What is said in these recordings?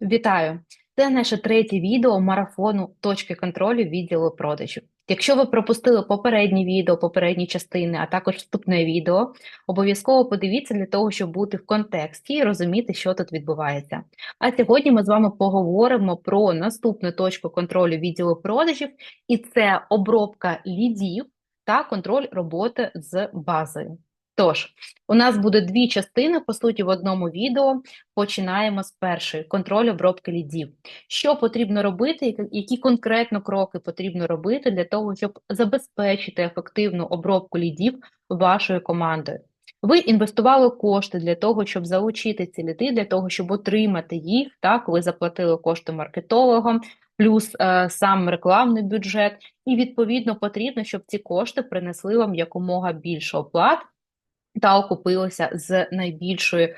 Вітаю! Це наше третє відео марафону точки контролю відділу продажів. Якщо ви пропустили попередні відео, попередні частини, а також вступне відео, обов'язково подивіться для того, щоб бути в контексті і розуміти, що тут відбувається. А сьогодні ми з вами поговоримо про наступну точку контролю відділу продажів, і це обробка лідів та контроль роботи з базою. Тож, у нас буде дві частини, по суті, в одному відео. Починаємо з першої контроль обробки лідів. Що потрібно робити, які конкретно кроки потрібно робити для того, щоб забезпечити ефективну обробку лідів вашою командою? Ви інвестували кошти для того, щоб залучити ці ліди, для того, щоб отримати їх. Так, ви заплатили кошти маркетологам, плюс е, сам рекламний бюджет, і відповідно потрібно, щоб ці кошти принесли вам якомога більше оплат та окупилася з найбільшою е,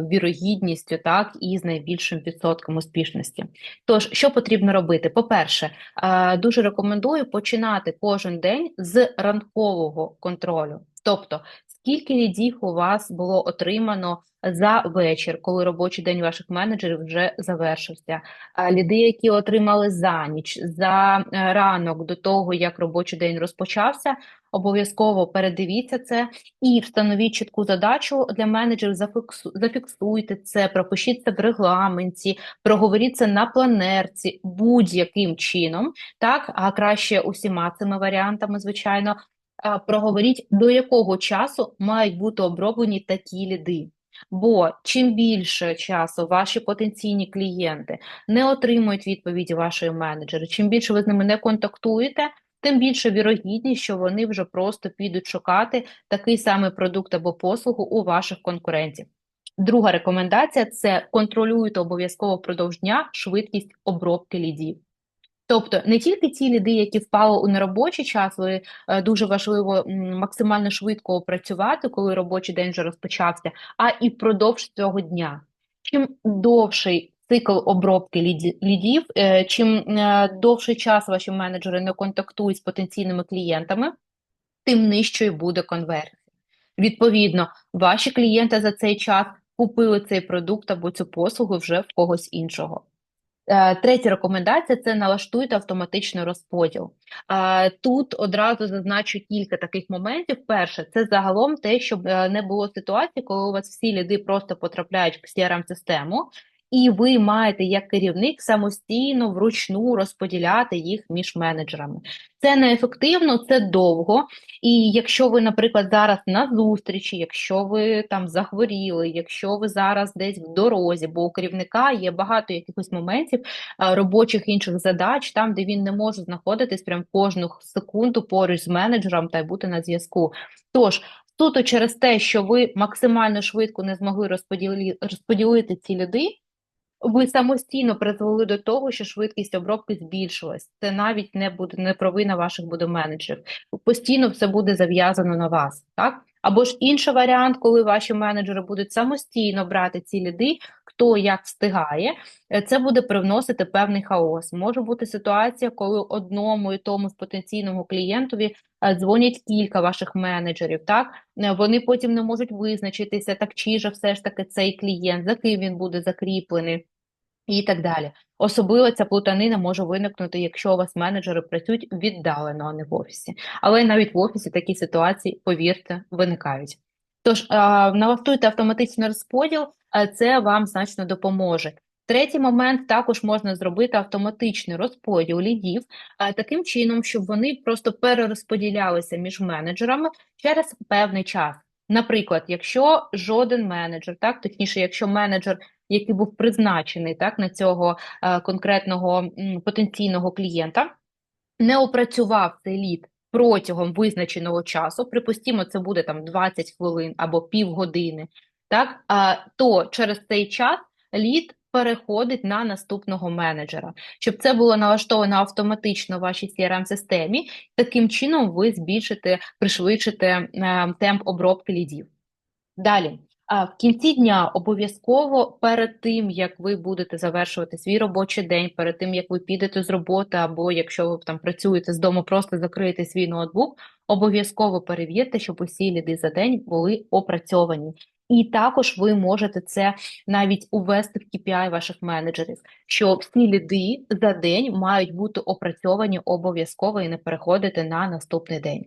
вірогідністю, так і з найбільшим відсотком успішності. Тож, що потрібно робити? По-перше, е, дуже рекомендую починати кожен день з ранкового контролю, тобто скільки лідів у вас було отримано за вечір, коли робочий день ваших менеджерів вже завершився. Ліди, які отримали за ніч, за е, ранок до того, як робочий день розпочався, обов'язково передивіться це і встановіть чітку задачу для менеджерів. Зафіксу, зафіксуйте це, пропишіть це в регламенті, проговоріть це на планерці будь-яким чином, так а краще усіма цими варіантами, звичайно. Проговоріть, до якого часу мають бути оброблені такі ліди. Бо чим більше часу ваші потенційні клієнти не отримують відповіді вашої менеджери, чим більше ви з ними не контактуєте, тим більше вірогідність, що вони вже просто підуть шукати такий самий продукт або послугу у ваших конкурентів. Друга рекомендація це контролюйте обов'язково впродовж дня швидкість обробки лідів. Тобто не тільки ті ліди, які впали у неробочий час, ви е, дуже важливо максимально швидко опрацювати, коли робочий день вже розпочався, а і впродовж цього дня. Чим довший цикл обробки лідів, е, чим е, довший час ваші менеджери не контактують з потенційними клієнтами, тим нижчою буде конверсія. Відповідно, ваші клієнти за цей час купили цей продукт або цю послугу вже в когось іншого. Е, третя рекомендація це налаштуйте автоматичний розподіл. Тут одразу зазначу кілька таких моментів. Перше, це загалом те, щоб е, не було ситуації, коли у вас всі ліди просто потрапляють в crm систему і ви маєте як керівник самостійно вручну розподіляти їх між менеджерами. Це неефективно, це довго. І якщо ви, наприклад, зараз на зустрічі, якщо ви там захворіли, якщо ви зараз десь в дорозі, бо у керівника є багато якихось моментів робочих інших задач, там де він не може знаходитись прям кожну секунду поруч з менеджером та й бути на зв'язку. Тож. Суто через те, що ви максимально швидко не змогли розподілити, розподілити ці ліди, ви самостійно призвели до того, що швидкість обробки збільшилась. Це навіть не буде не провина ваших буде менеджерів. Постійно все буде зав'язано на вас, так? Або ж інший варіант, коли ваші менеджери будуть самостійно брати ці ліди, хто як встигає, е, це буде привносити певний хаос. Може бути ситуація, коли одному і тому з потенційному клієнтові е, дзвонять кілька ваших менеджерів. Так е, вони потім не можуть визначитися, так чи же все ж таки цей клієнт, за ким він буде закріплений і так далі. Особливо ця плутанина може виникнути, якщо у вас менеджери працюють віддалено, а не в офісі. Але навіть в офісі такі ситуації, повірте, виникають. Тож налаштуйте автоматичний розподіл, це вам значно допоможе. Третій момент також можна зробити автоматичний розподіл лідів таким чином, щоб вони просто перерозподілялися між менеджерами через певний час. Наприклад, якщо жоден менеджер, так точніше, якщо менеджер який був призначений так на цього е, конкретного потенційного клієнта, не опрацював цей лід протягом визначеного часу, припустімо, це буде там 20 хвилин або півгодини, так, а, то через цей час лід переходить на наступного менеджера, щоб це було налаштовано автоматично в вашій crm системі таким чином ви збільшите, пришвидшите е, темп обробки лідів. Далі. В кінці дня обов'язково перед тим, як ви будете завершувати свій робочий день, перед тим як ви підете з роботи, або якщо ви там працюєте з дому, просто закриєте свій ноутбук, обов'язково перевірте, щоб усі ліди за день були опрацьовані. І також ви можете це навіть увести в KPI ваших менеджерів, що всі ліди за день мають бути опрацьовані обов'язково і не переходити на наступний день.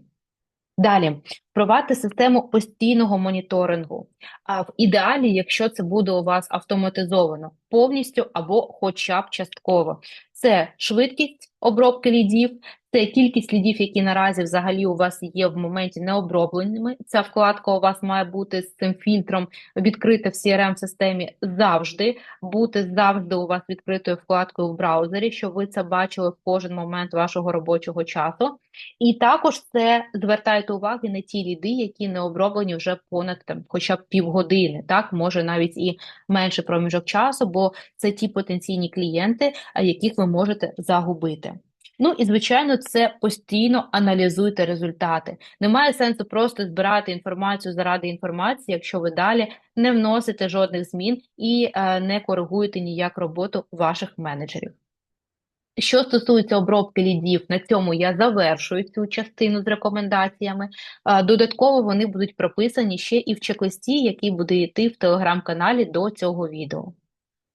Далі, впровадити систему постійного моніторингу. А в ідеалі, якщо це буде у вас автоматизовано повністю або хоча б частково. Це швидкість обробки лідів, це кількість лідів, які наразі взагалі у вас є в моменті необробленими. Ця вкладка у вас має бути з цим фільтром відкрита в CRM-системі завжди, бути завжди у вас відкритою вкладкою в браузері, щоб ви це бачили в кожен момент вашого робочого часу. І також це звертайте увагу на ті ліди, які не оброблені вже понад там, хоча б півгодини, так може навіть і менше проміжок часу, бо це ті потенційні клієнти, яких ви можете загубити. Ну і звичайно, це постійно аналізуйте результати. Немає сенсу просто збирати інформацію заради інформації, якщо ви далі не вносите жодних змін і е, не коригуєте ніяк роботу ваших менеджерів. Що стосується обробки лідів, на цьому я завершую цю частину з рекомендаціями. Додатково вони будуть прописані ще і в чек-листі, який буде йти в телеграм-каналі до цього відео.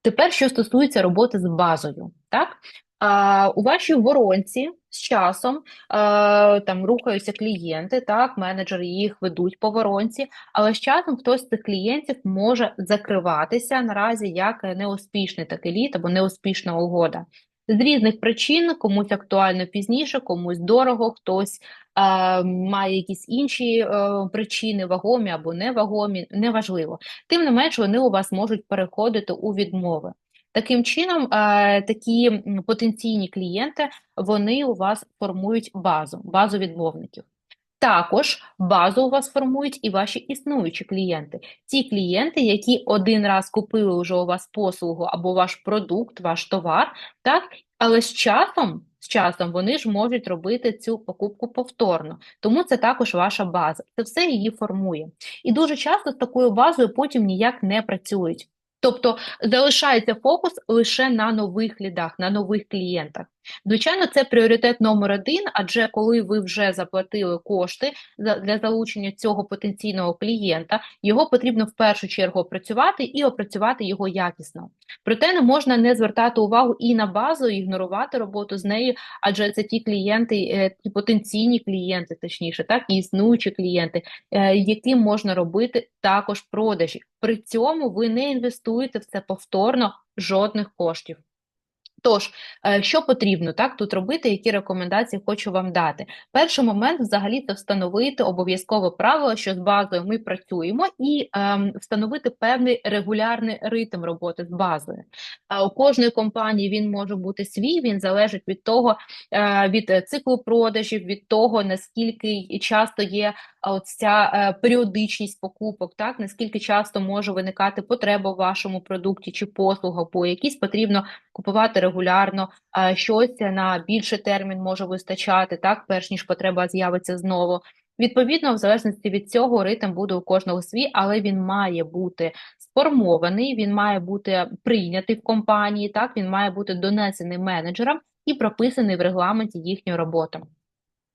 Тепер, що стосується роботи з базою, так? У вашій воронці з часом там рухаються клієнти, так, менеджери їх ведуть по воронці, але з часом хтось з цих клієнтів може закриватися наразі як неуспішний такий лід або неуспішна угода. З різних причин комусь актуально пізніше, комусь дорого, хтось е, має якісь інші е, причини, вагомі або невагомі, неважливо. Тим не менш, вони у вас можуть переходити у відмови. Таким чином, е, такі потенційні клієнти вони у вас формують базу, базу відмовників. Також базу у вас формують і ваші існуючі клієнти. Ті клієнти, які один раз купили вже у вас послугу або ваш продукт, ваш товар, так? але з часом з часом вони ж можуть робити цю покупку повторно. Тому це також ваша база. Це все її формує. І дуже часто з такою базою потім ніяк не працюють. Тобто залишається фокус лише на нових лідах, на нових клієнтах. Звичайно, це пріоритет номер один, адже коли ви вже заплатили кошти для залучення цього потенційного клієнта, його потрібно в першу чергу опрацювати і опрацювати його якісно. Проте не можна не звертати увагу і на базу, і ігнорувати роботу з нею, адже це ті клієнти, е, ті потенційні клієнти, точніше, так і існуючі клієнти, е, яким можна робити також продажі. При цьому ви не інвестуєте в це повторно жодних коштів. Тож, е, що потрібно так тут робити, які рекомендації хочу вам дати? Перший момент взагалі це встановити обов'язкове правило, що з базою ми працюємо, і ем, встановити певний регулярний ритм роботи з базою. А у кожної компанії він може бути свій, він залежить від того, е, від циклу продажів, від того, наскільки часто є от ця е, періодичність покупок, так наскільки часто може виникати потреба в вашому продукті чи послугах, бо якісь потрібно купувати регулярно, щось на більший термін може вистачати, так, перш ніж потреба з'явиться знову. Відповідно, в залежності від цього ритм буде у кожного свій, але він має бути сформований, він має бути прийнятий в компанії, так він має бути донесений менеджерам і прописаний в регламенті їхньої роботи.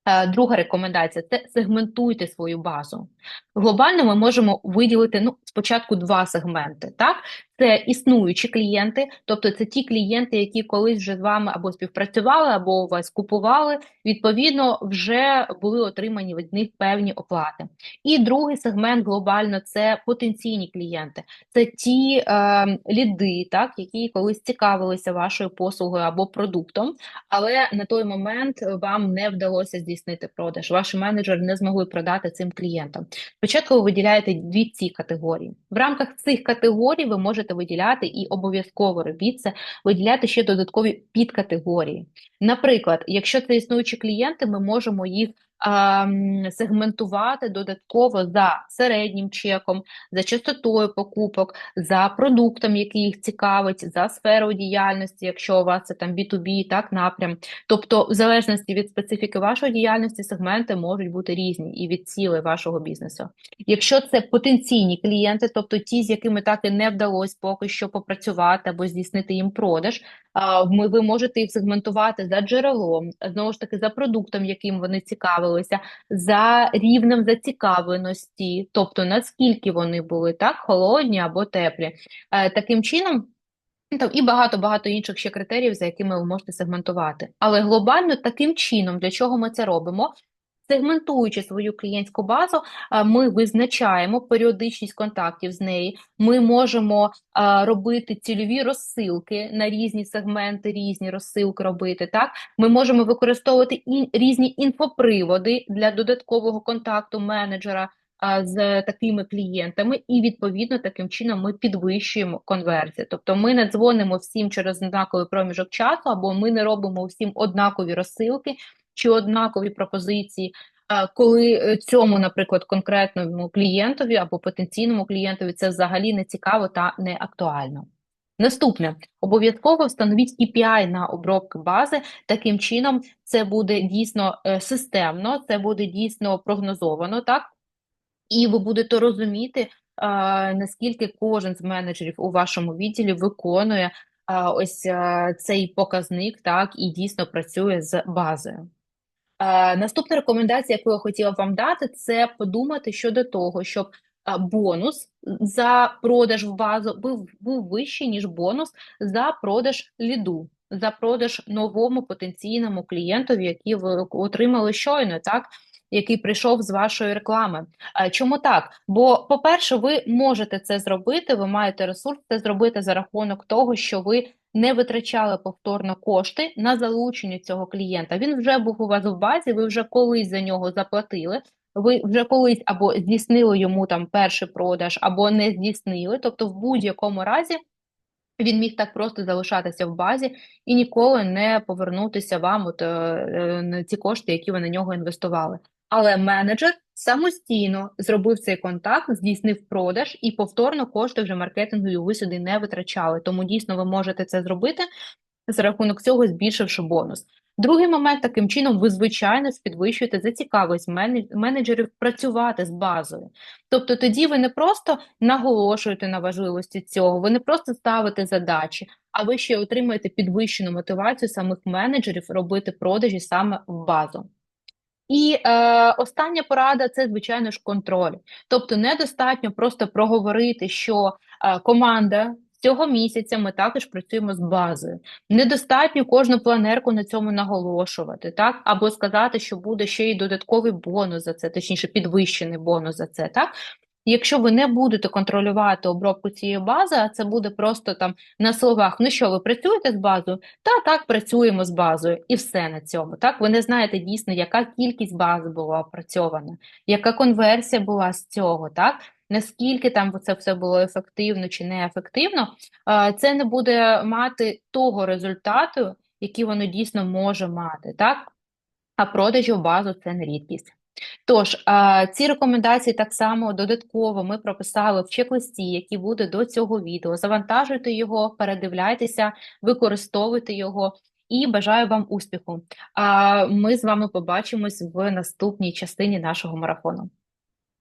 Е, друга рекомендація це сегментуйте свою базу. Глобально ми можемо виділити ну, спочатку два сегменти. Так? Це існуючі клієнти, тобто це ті клієнти, які колись вже з вами або співпрацювали, або у вас купували, відповідно, вже були отримані від них певні оплати. І другий сегмент глобально це потенційні клієнти, це ті е, ліди, так, які колись цікавилися вашою послугою або продуктом, але на той момент вам не вдалося здійснити продаж. Ваші менеджери не змогли продати цим клієнтам. Спочатку ви виділяєте дві ці категорії. В рамках цих категорій ви можете виділяти і обов'язково робіть це, виділяти ще додаткові підкатегорії. Наприклад, якщо це існуючі клієнти, ми можемо їх сегментувати додатково за середнім чеком, за частотою покупок, за продуктом, який їх цікавить, за сферою діяльності, якщо у вас це там B2B, так напрям. Тобто, в залежності від специфіки вашої діяльності, сегменти можуть бути різні і від цілей вашого бізнесу. Якщо це потенційні клієнти, тобто ті, з якими так і не вдалося поки що попрацювати або здійснити їм продаж, ви можете їх сегментувати за джерелом, знову ж таки за продуктом, яким вони цікаві ставилися за рівнем зацікавленості, тобто наскільки вони були так, холодні або теплі. Е, Таким чином. Там і багато-багато інших ще критеріїв, за якими ви можете сегментувати. Але глобально таким чином, для чого ми це робимо? Сегментуючи свою клієнтську базу, ми визначаємо періодичність контактів з нею. Ми можемо робити цільові розсилки на різні сегменти, різні розсилки робити. Так, ми можемо використовувати різні інфоприводи для додаткового контакту менеджера з такими клієнтами, і відповідно таким чином ми підвищуємо конверсію. Тобто ми не дзвонимо всім через однаковий проміжок часу, або ми не робимо всім однакові розсилки чи однакові пропозиції. Коли е, цьому, наприклад, конкретному клієнтові або потенційному клієнтові це взагалі не цікаво та не актуально. Наступне, обов'язково встановіть KPI на обробки бази. Таким чином, це буде дійсно е, системно, це буде дійсно прогнозовано, так? І ви будете розуміти, наскільки кожен з менеджерів у вашому відділі виконує ось цей показник, так, і дійсно працює з базою. А, Наступна рекомендація, яку я хотіла вам дати, це подумати щодо того, щоб бонус за продаж в базу був, був вищий, ніж бонус за продаж ліду, за продаж новому потенційному клієнтові, який ви отримали щойно, так? Який прийшов з вашої реклами. Чому так? Бо, по-перше, ви можете це зробити, ви маєте ресурс це зробити за рахунок того, що ви не витрачали повторно кошти на залучення цього клієнта. Він вже був у вас в базі, ви вже колись за нього заплатили. Ви вже колись або здійснили йому там перший продаж, або не здійснили. Тобто, в будь-якому разі він міг так просто залишатися в базі і ніколи не повернутися вам от, е, е, ці кошти, які ви на нього інвестували. Але менеджер самостійно зробив цей контакт, здійснив продаж і повторно кошти вже маркетингові ви сюди не витрачали. Тому дійсно ви можете це зробити за рахунок цього, збільшивши бонус. Другий момент, таким чином, ви, звичайно, підвищуєте зацікавленість менедж- менеджерів працювати з базою. Тобто тоді ви не просто наголошуєте на важливості цього, ви не просто ставите задачі, а ви ще отримуєте підвищену мотивацію самих менеджерів робити продажі саме в базу. І е, остання порада це, звичайно ж, контроль. Тобто, недостатньо просто проговорити, що е, команда цього місяця ми також працюємо з базою. Недостатньо кожну планерку на цьому наголошувати, так? Або сказати, що буде ще й додатковий бонус за це, точніше, підвищений бонус за це, так? Якщо ви не будете контролювати обробку цієї бази, а це буде просто там на словах, ну що, ви працюєте з базою? Та так, працюємо з базою, і все на цьому. Так, ви не знаєте дійсно, яка кількість бази була опрацьована, яка конверсія була з цього, так? Наскільки там це все було ефективно чи неефективно, це не буде мати того результату, який воно дійсно може мати, так? А продажі в базу це не рідкість. Тож, ці рекомендації так само додатково ми прописали в чек-листі, який буде до цього відео. Завантажуйте його, передивляйтеся, використовуйте його і бажаю вам успіху. А ми з вами побачимось в наступній частині нашого марафону.